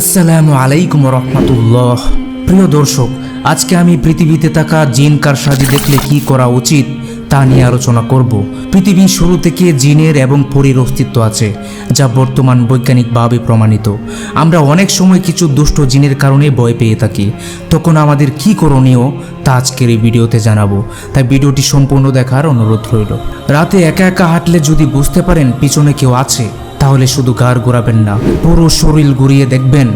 আসসালামু আলাইকুম রহমতুল্লাহ। প্রিয় দর্শক, আজকে আমি পৃথিবীতে থাকা জিন কার সাজি দেখলে কি করা উচিত তা নিয়ে আলোচনা করব। পৃথিবীর শুরু থেকে জিনের এবং পরীর অস্তিত্ব আছে, যা বর্তমান বৈজ্ঞানিকভাবে প্রমাণিত। আমরা অনেক সময় কিছু দুষ্ট জিনের কারণে ভয় পেয়ে থাকি। তখন আমাদের কি করণীয় তা আজকের এই ভিডিওতে জানাব। তাই ভিডিওটি সম্পূর্ণ দেখার অনুরোধ রইল। রাতে একা একা হাঁটলে যদি বুঝতে পারেন পিছনে কেউ আছে তাহলে শুধু গার ঘোরাবেন না, পুরো শরীর ঘুরিয়ে দেখবেন,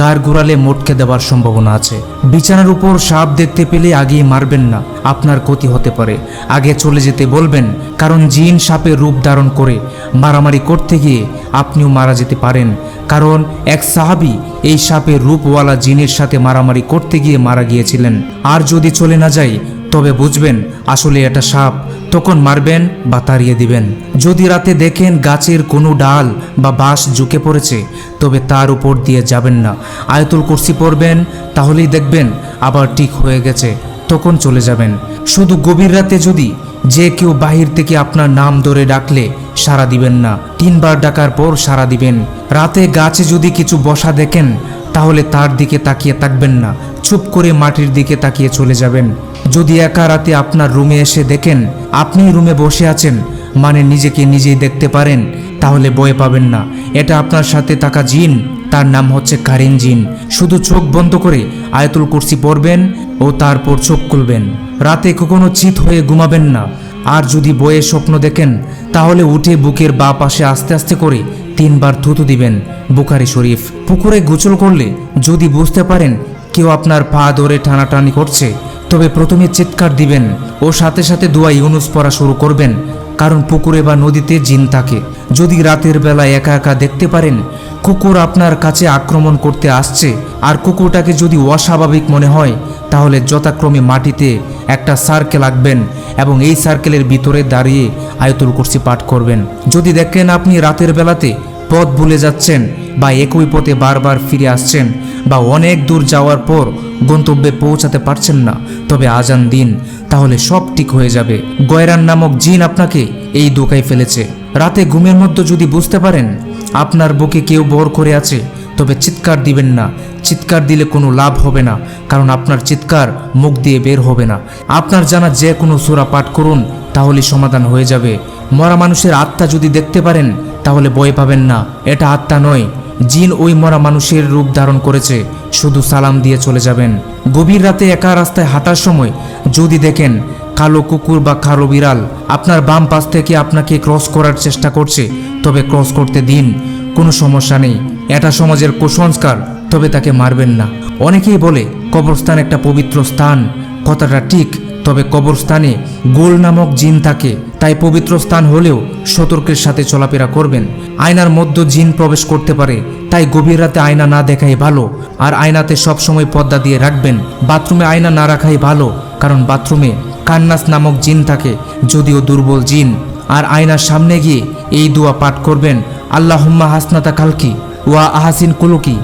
গার ঘোরালে মোটকে দেওয়ার সম্ভাবনা আছে। বিছানার উপর সাপ দেখতে পেলে আগে মারবেন না, আপনার ক্ষতি হতে পারে। আগে চলে যেতে বলবেন, কারণ জিন সাপের রূপ ধারণ করে। মারামারি করতে গিয়ে আপনিও মারা যেতে পারেন, কারণ এক সাহাবি এই সাপের রূপওয়ালা জিনের সাথে মারামারি করতে গিয়ে মারা গিয়েছিলেন। আর যদি চলে না যায় তবে বুঝবেন, আসলে এটা সাপ। তখন মারবেন বা তাড়িয়ে দিবেন। যদি রাতে দেখেন গাছের কোনো ডাল বা বাঁশ ঝুঁকে পড়েছে, তবে তার উপর দিয়ে যাবেন না। আয়তুল কুরসি পড়বেন, তাহলেই দেখবেন আবার ঠিক হয়ে গেছে, তখন চলে যাবেন। শুধু গভীর রাতে যদি যে কেউ বাহির থেকে আপনার নাম ধরে ডাকলে সাড়া দিবেন না, তিনবার ডাকার পর সাড়া দিবেন। রাতে গাছে যদি কিছু বসা দেখেন তাহলে তার দিকে তাকিয়ে থাকবেন না। চুপ করে মাটির দিকে তাকিয়ে চলে যাবেন। যদি একা রাতে আপনার রুমে এসে দেখেন আপনি রুমে বসে আছেন মানে নিজেকে নিজেই দেখতে পারেন, তাহলে বয়ে পাবেন না। এটা আপনার সাথে থাকা জিন, তার নাম হচ্ছে কারিন জিন। শুধু চোখ বন্ধ করে আয়তুল কুরসি পড়বেন ও তারপর চোখ খুলবেন। রাতে কখনো চিত হয়ে ঘুমাবেন না। আর যদি বয়ে স্বপ্ন দেখেন, তাহলে উঠে বুকের বা পাশে আস্তে আস্তে করে তিনবার থুতু দিবেন। বুখারি শরীফ, পুকুরে গোচল করলে যদি বুঝতে পারেন কেউ আপনার পা ধরে টানাটানি করছে, তবে প্রথমে চিৎকার দিবেন ও সাথে সাথে দোয়া ইউনুস পড়া শুরু করবেন, কারণ পুকুরে বা নদীতে জিন থাকে। যদি রাতের বেলা একা একা দেখতে পারেন, কুকুর আপনার কাছে আক্রমণ করতে আসছে, আর কুকুরটাকে যদি অস্বাভাবিক মনে হয়, তাহলে যথাক্রমে মাটিতে একটা সার্কেল আঁকবেন এবং এই সার্কেলের ভিতরে দাঁড়িয়ে আয়তুল কুরসি পাঠ করবেন। যদি দেখেন আপনি রাতের বেলাতে পথ ভুলে যাচ্ছেন বা একই পথে বারবার ফিরে আসছেন বা অনেক দূর যাওয়ার পর গন্তব্যে পৌঁছাতে পারছেন না, তবে আজান দিন, তাহলে সব ঠিক হয়ে যাবে। গয়রান নামক জিন আপনাকে এই দোকায় ফেলেছে। রাতে ঘুমের মধ্যে যদি বুঝতে পারেন, আপনার বুকে কেউ বর করে আছে, তবে চিৎকার দিবেন না। চিৎকার দিলে কোনো লাভ হবে না, কারণ আপনার চিৎকার মুখ দিয়ে বের হবে না। আপনার জানা যে কোনো সুরা পাঠ করুন, তাহলে সমাধান হয়ে যাবে। মরা মানুষের আত্মা যদি দেখতে পারেন, তাহলে ভয় পাবেন না। এটা আত্মা নয়। জিন ওই মরা মানুষের রূপ ধারণ করেছে। শুধু সালাম দিয়ে চলে যাবেন। গভীর রাতে একা রাস্তায় হাঁটার সময় যদি দেখেন কালো কুকুর বা কালো বিড়াল আপনার বাম পাশ থেকে আপনাকে ক্রস করার চেষ্টা করছে, তবে ক্রস করতে দিন, কোনো সমস্যা নেই। এটা সমাজের কুসংস্কার, তবে তাকে মারবেন না। অনেকেই বলে, কবরস্থান একটা পবিত্র স্থান। কথাটা ঠিক, তবে কবরস্থানে গোল নামক জিন থাকে। তাই পবিত্র স্থান হলেও সতর্কের সাথে চলাফেরা করবেন। আয়নার মধ্য জিন প্রবেশ করতে পারে, তাই গভীর রাতে আয়না না দেখাই ভালো, আর আয়নাতে সবসময় পর্দা দিয়ে রাখবেন। বাথরুমে আয়না না রাখাই ভালো, কারণ বাথরুমে কান্নাস নামক জিন থাকে, যদিও দুর্বল জিন। আর আয়নার সামনে গিয়ে এই দোয়া পাঠ করবেন, আল্লাহুম্মা হাসনাতা কালকি ওয়া আহাসিন কুলুকি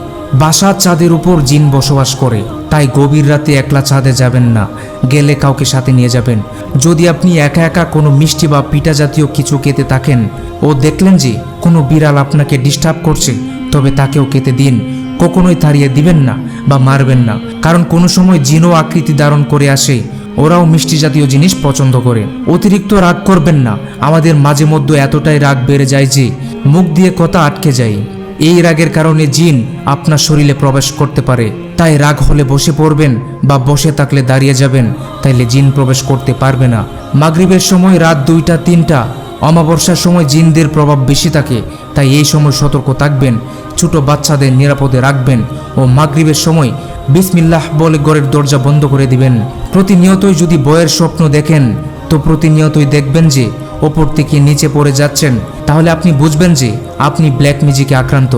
বাসা চাঁদের উপর জিন বসবাস করে। তাই গভীর রাতে একলা চাঁদে যাবেন না। গেলে কাউকে সাথে নিয়ে যাবেন। যদি আপনি একা একা কোনো মিষ্টি বা পিঠা জাতীয় কিছু খেতে থাকেন, ও দেখলেন যে কোনো বিড়াল আপনাকে ডিস্টার্ব করছে, তবে তাকেও খেতে দিন। কখনোই তাড়িয়ে দিবেন না বা মারবেন না। কারণ কোনো সময় জিনও আকৃতি ধারণ করে আসে। ওরাও মিষ্টি জাতীয় জিনিস পছন্দ করে। অতিরিক্ত রাগ করবেন না। আমাদের মাঝে মধ্যে এতটাই রাগ বেড়ে যায় যে মুখ দিয়ে কথা আটকে যায়। এই রাগের কারণে জিন আপনার শরীরে প্রবেশ করতে পারে। তাই রাগ হলে বসে পড়বেন বা বসে থাকলে দাঁড়িয়ে যাবেন, তাইলে জিন প্রবেশ করতে পারবে না। মাগরিবের সময় রাত দুইটা, তিনটা, অমাবস্যার সময় জিনদের প্রভাব বেশি থাকে, তাই এই সময় সতর্ক থাকবেন, ছোট বাচ্চাদের নিরাপদে রাখবেন ও মাগরিবের সময় বিসমিল্লাহ বলে ঘরের দরজা বন্ধ করে দিবেন। প্রতিনিয়তই যদি বয়ের স্বপ্ন দেখেন, তো প্রতিনিয়তই দেখবেন যে ওপর থেকে নিচে পড়ে যাচ্ছেন, তাহলে আপনি বুঝবেন যে আপনি ব্ল্যাক ম্যাজিকে আক্রান্ত।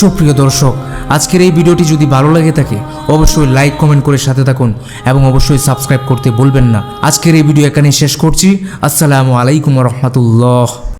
সুপ্রিয় দর্শক, আজকের এই ভিডিওটি যদি ভালো লাগে থাকে, অবশ্যই লাইক, কমেন্ট করে সাথে থাকুন এবং অবশ্যই সাবস্ক্রাইব করতে বলবেন না। আজকের এই ভিডিও এখানে শেষ করছি। আসসালামু আলাইকুম রহমতুল্লাহ।